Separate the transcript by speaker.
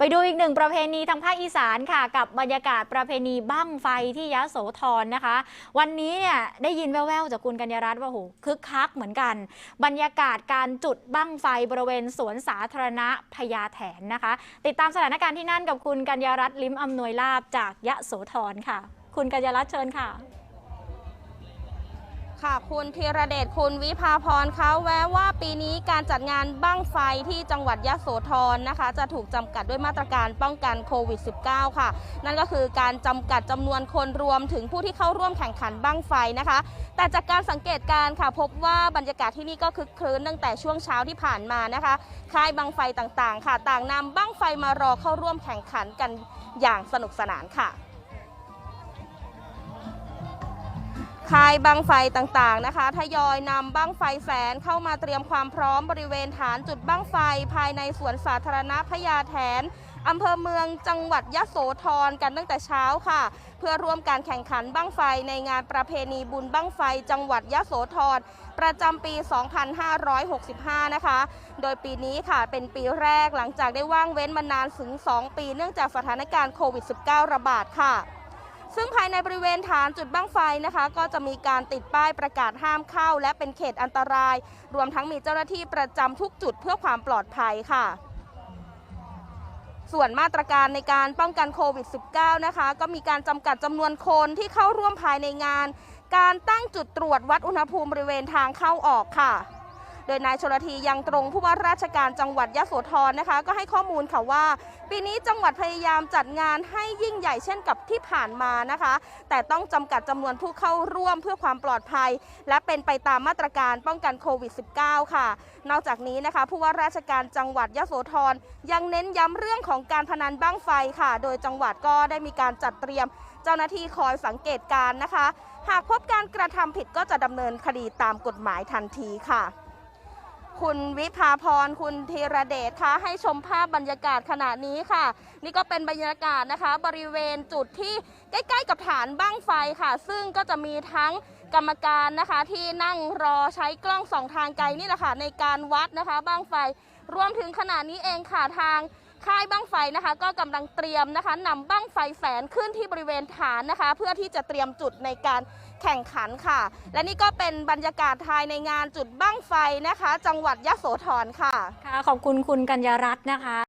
Speaker 1: ไปดูอีกหนึ่งประเพณีทางภาคอีสานค่ะ กับบรรยากาศประเพณีบั้งไฟที่ยะโสธรนะคะ วันนี้เนี่ยได้ยินแว่วๆจากคุณกัญญารัตน์ว่าโหคึกคักเหมือนกัน บรรยากาศการจุดบั้งไฟบริเวณสวนสาธารณะพญาแถนนะคะ ติดตามสถานการณ์ที่นั่นกับคุณกัญญารัตน์ลิ้มอำนวยลาบจากยะโสธรค่ะ คุณกัญญารัตน์เชิญค่ะ
Speaker 2: ค่ะ คุณธีรเดชคุณวิภาพรคะแว้ว่าปีนี้การจัดงานบั้งไฟที่จังหวัดยะโสธรนะคะ จะถูกจำกัดด้วยมาตรการป้องกันโควิด -19 ค่ะ นั่นก็คือการจำกัดจำนวนคนรวมถึงผู้ที่เข้าร่วมแข่งขันบั้งไฟนะคะ แต่จากการสังเกตการค่ะ พบว่าบรรยากาศที่นี่ก็คึกคืนตั้งแต่ช่วงเช้าที่ผ่านมานะคะค่ายบั้งไฟต่างๆ ค่ะ ต่างนำบั้งไฟมารอเข้าร่วมแข่งขันกันอย่างสนุกสนานค่ะ คายบังไฟต่างๆนะคะ ทยอยนำบั้งไฟแสนเข้ามาเตรียมความพร้อมบริเวณฐานจุดบั้งไฟภายในสวนสาธารณะพญาแถนอำเภอเมืองจังหวัดยะโสธรกันตั้งแต่เช้าค่ะ เพื่อร่วมการแข่งขันบั้งไฟในงานประเพณีบุญบั้งไฟ จังหวัดยะโสธรประจำปี 2565 นะคะ โดยปีนี้ค่ะเป็นปีแรกหลังจากได้ว่างเว้นมานานถึง 2 ปีเนื่องจากสถานการณ์โควิด -19 ระบาดค่ะ ซึ่งภายในบริเวณฐานจุดบั้งไฟนะคะ ก็จะมีการติดป้ายประกาศห้ามเข้า และเป็นเขตอันตราย รวมทั้งมีเจ้าหน้าที่ประจำทุกจุดเพื่อความปลอดภัยค่ะ ส่วนมาตรการในการป้องกันโควิด -19 นะคะ ก็มีการจำกัดจำนวนคนที่เข้าร่วมภายในงาน การตั้งจุดตรวจวัดอุณหภูมิบริเวณทางเข้าออกค่ะ โดยนายชลทียังตรงผู้ว่าราชการจังหวัดยะโสธรนะคะ ก็ให้ข้อมูลค่ะว่า ปีนี้จังหวัดพยายามจัดงานให้ยิ่งใหญ่เช่นกับที่ผ่านมานะคะ แต่ต้องจำกัดจำนวนผู้เข้าร่วมเพื่อความปลอดภัย และเป็นไปตามมาตรการป้องกันโควิด -19 ค่ะ นอกจากนี้นะคะผู้ว่าราชการจังหวัดยะโสธรยังเน้นย้ำเรื่องของการพนันบ้างไฟค่ะ โดยจังหวัดก็ได้มีการจัดเตรียมเจ้าหน้าที่คอยสังเกตการณ์นะคะ หากพบการกระทำผิดก็จะดำเนินคดีตามกฎหมายทันทีค่ะ คุณวิภาพร คุณธีระเดชคะให้ชมภาพบรรยากาศขณะนี้ค่ะ นี่ก็เป็นบรรยากาศนะคะ บริเวณจุดที่ใกล้ๆกับฐานบั้งไฟค่ะ ซึ่งก็จะมีทั้งกรรมการนะคะที่นั่งรอใช้กล้องสองทางไกลนี่แหละค่ะในการวัดนะคะบั้งไฟ รวมถึงขณะนี้เองค่ะทางค่ายบั้งไฟนะคะ ก็กำลังเตรียมนะคะนำบั้งไฟแสนขึ้นที่บริเวณฐานนะคะ เพื่อที่จะเตรียมจุดในการ แข่งขันค่ะ และนี่ก็เป็นบรรยากาศภายในงานจุดบั้งไฟนะคะ จังหวัดยะโสธรค่ะ
Speaker 1: ค่ะ ขอบคุณคุณกัญญารัตน์นะคะ